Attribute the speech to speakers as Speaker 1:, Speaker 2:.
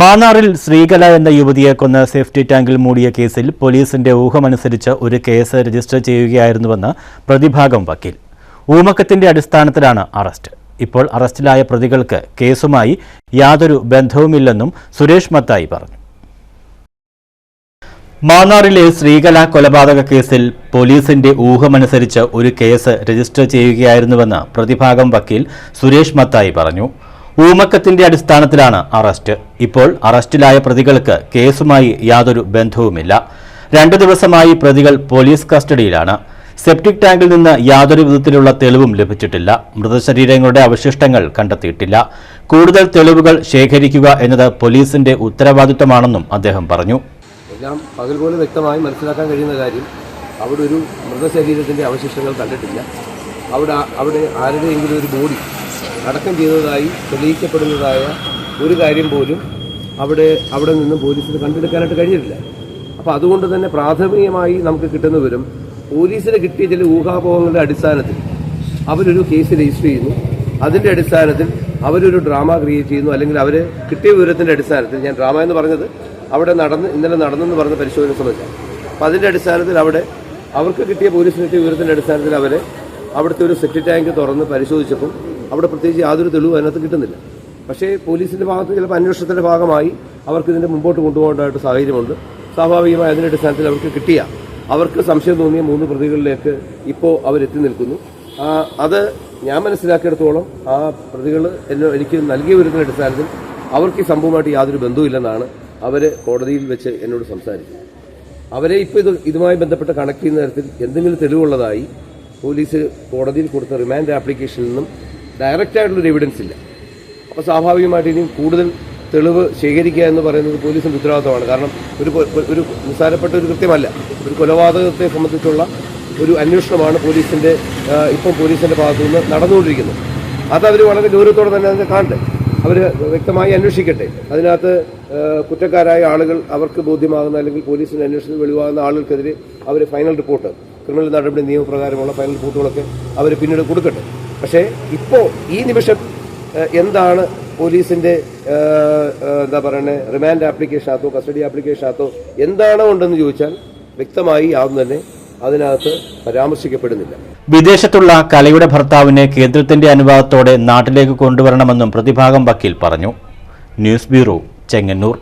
Speaker 1: മാന്നാറിൽ ശ്രീകല എന്ന യുവതിയെ കൊന്ന സേഫ്റ്റി ടാങ്കിൽ മൂടിയ കേസിൽ പോലീസിന്റെ ഊഹമനുസരിച്ച് ഒരു കേസ് രജിസ്റ്റർ ചെയ്യുകയായിരുന്നുവെന്ന് പ്രതിഭാഗം വക്കീൽ. ഊമക്കത്തിന്റെ അടിസ്ഥാനത്തിലാണ് അറസ്റ്റ്. ഇപ്പോൾ അറസ്റ്റിലായ പ്രതികൾക്ക് കേസുമായി യാതൊരു ബന്ധവുമില്ലെന്നും സുരേഷ് മത്തായി പറഞ്ഞു. മാന്നാറിലെ ശ്രീകല കൊലപാതക കേസിൽ പോലീസിന്റെ ഊഹമനുസരിച്ച് ഒരു കേസ് രജിസ്റ്റർ ചെയ്യുകയായിരുന്നുവെന്ന് പ്രതിഭാഗം വക്കീൽ സുരേഷ് മത്തായി പറഞ്ഞു. ഊമക്കത്തിന്റെ അടിസ്ഥാനത്തിലാണ് അറസ്റ്റ്. ഇപ്പോൾ അറസ്റ്റിലായ പ്രതികൾക്ക് കേസുമായി യാതൊരു ബന്ധവുമില്ല. രണ്ടു ദിവസമായി പ്രതികൾ പോലീസ് കസ്റ്റഡിയിലാണ്. സെപ്റ്റിക് ടാങ്കിൽ നിന്ന് യാതൊരു വിധത്തിലുള്ള തെളിവും ലഭിച്ചിട്ടില്ല. മൃതശരീരങ്ങളുടെ അവശിഷ്ടങ്ങൾ കണ്ടെത്തിയിട്ടില്ല. കൂടുതൽ തെളിവുകൾ ശേഖരിക്കുക എന്നത് പോലീസിന്റെ ഉത്തരവാദിത്തമാണെന്നും അദ്ദേഹം പറഞ്ഞു.
Speaker 2: എല്ലാം പകൽ വ്യക്തമായി മനസ്സിലാക്കാൻ കഴിയുന്ന കാര്യം അവിടെ ഒരു മൃതശരീരത്തിന്റെ അവശിഷ്ടങ്ങൾ കണ്ടിട്ടില്ല. അവിടെ അവിടെ ആരുടെയെങ്കിലും ഒരു ബോഡി അടക്കം ചെയ്തതായി തെളിയിക്കപ്പെടുന്നതായ ഒരു കാര്യം പോലും അവിടെ അവിടെ നിന്ന് പോലീസിന് കണ്ടെടുക്കാനായിട്ട് കഴിഞ്ഞിട്ടില്ല. അപ്പോൾ അതുകൊണ്ട് തന്നെ പ്രാഥമികമായി നമുക്ക് കിട്ടുന്ന വിവരം പോലീസിന് കിട്ടിയ ചില ഊഹാപോഹങ്ങളുടെ അടിസ്ഥാനത്തിൽ അവരൊരു കേസ് രജിസ്റ്റർ ചെയ്യുന്നു. അതിന്റെ അടിസ്ഥാനത്തിൽ അവരൊരു ഡ്രാമ ക്രിയേറ്റ് ചെയ്യുന്നു. അല്ലെങ്കിൽ അവർ കിട്ടിയ വിവരത്തിന്റെ അടിസ്ഥാനത്തിൽ ഞാൻ ഡ്രാമ എന്ന് പറഞ്ഞത് അവിടെ നടന്ന് ഇന്നലെ നടന്നെന്ന് പറഞ്ഞ പരിശോധന സംബന്ധിച്ചാണ്. അപ്പോൾ അതിന്റെ അടിസ്ഥാനത്തിൽ അവിടെ അവർക്ക് കിട്ടിയ പോലീസിന് കിട്ടിയ വിവരത്തിന്റെ അടിസ്ഥാനത്തിൽ അവരെ അവിടുത്തെ ഒരു സെപ്റ്റി ടാങ്ക് തുറന്ന് പരിശോധിച്ചപ്പോൾ അവിടെ പ്രത്യേകിച്ച് യാതൊരു തെളിവും അതിനകത്ത് കിട്ടുന്നില്ല. പക്ഷേ പോലീസിന്റെ ഭാഗത്ത് ചിലപ്പോൾ അന്വേഷണത്തിന്റെ ഭാഗമായി അവർക്ക് ഇതിന്റെ മുമ്പോട്ട് കൊണ്ടുപോകേണ്ടതായിട്ട് സാഹചര്യമുണ്ട്. സ്വാഭാവികമായി അതിന്റെ അടിസ്ഥാനത്തിൽ അവർക്ക് കിട്ടിയ അവർക്ക് സംശയം തോന്നിയ മൂന്ന് പ്രതികളിലേക്ക് ഇപ്പോൾ അവരെത്തി നിൽക്കുന്നു. അത് ഞാൻ മനസ്സിലാക്കിയെടുത്തോളം ആ പ്രതികൾ എന്നെ എനിക്ക് നൽകിയ വിവരത്തിന്റെ അടിസ്ഥാനത്തിൽ അവർക്ക് ഈ സംഭവമായിട്ട് യാതൊരു ബന്ധവുമില്ലെന്നാണ് അവർ കോടതിയിൽ വെച്ച് എന്നോട് സംസാരിച്ചത് അവരെ ഇപ്പോൾ ഇത് ഇതുമായി ബന്ധപ്പെട്ട് കണക്ട് ചെയ്യുന്ന തരത്തിൽ എന്തെങ്കിലും തെളിവുള്ളതായി പോലീസ് കോടതിയിൽ കൊടുത്ത റിമാൻഡ് ആപ്ലിക്കേഷനിൽ നിന്നും ഡയറക്റ്റ് ആയിട്ടുള്ളൊരു എവിഡൻസ് ഇല്ല. അപ്പോൾ സ്വാഭാവികമായിട്ട് ഇനിയും കൂടുതൽ തെളിവ് ശേഖരിക്കുക എന്ന് പറയുന്നത് പോലീസിന്റെ ഉത്തരവാദിത്തമാണ്. കാരണം ഒരു ഒരു നിസ്സാരപ്പെട്ട ഒരു കൃത്യമല്ല. ഒരു കൊലപാതകത്തെ സംബന്ധിച്ചുള്ള ഒരു അന്വേഷണമാണ് പോലീസിന്റെ ആ, ഇപ്പം പോലീസിന്റെ ഭാഗത്തു നിന്ന് നടന്നുകൊണ്ടിരിക്കുന്നത്. അത് അവർ വളരെ ഗൗരവത്തോടെ തന്നെ അതിനെ കാണട്ടെ. അവർ വ്യക്തമായി അന്വേഷിക്കട്ടെ. അതിനകത്ത് കുറ്റക്കാരായ ആളുകൾ അവർക്ക് ബോധ്യമാകുന്ന അല്ലെങ്കിൽ പോലീസിന്റെ അന്വേഷണത്തിൽ വെളിവാകുന്ന ആളുകൾക്കെതിരെ അവർ ഫൈനൽ റിപ്പോർട്ട് ക്രിമിനൽ നടപടി നിയമപ്രകാരമുള്ള ഫൈനൽ റിപ്പോർട്ടുകളൊക്കെ അവർ പിന്നീട് കൊടുക്കട്ടെ. പക്ഷേ ഇപ്പോൾ ഈ നിമിഷം എന്താണ് പോലീസിന്റെ എന്താ പറയുന്നത് റിമാൻഡ് ആപ്ലിക്കേഷൻ ആത്തോ കസ്റ്റഡി ആപ്ലിക്കേഷൻ ആത്തോ എന്താണോ ഉണ്ടെന്ന് ചോദിച്ചാൽ വ്യക്തമായി യാതൊന്നും തന്നെ അതിനകത്ത് പരാമർശിക്കപ്പെടുന്നില്ല.
Speaker 1: വിദേശത്തുള്ള കലയുടെ ഭർത്താവിനെ കേന്ദ്രത്തിന്റെ അനുവാദത്തോടെ നാട്ടിലേക്ക് കൊണ്ടുവരണമെന്നും പ്രതിഭാഗം വക്കീൽ പറഞ്ഞു. News bureau Chengannur.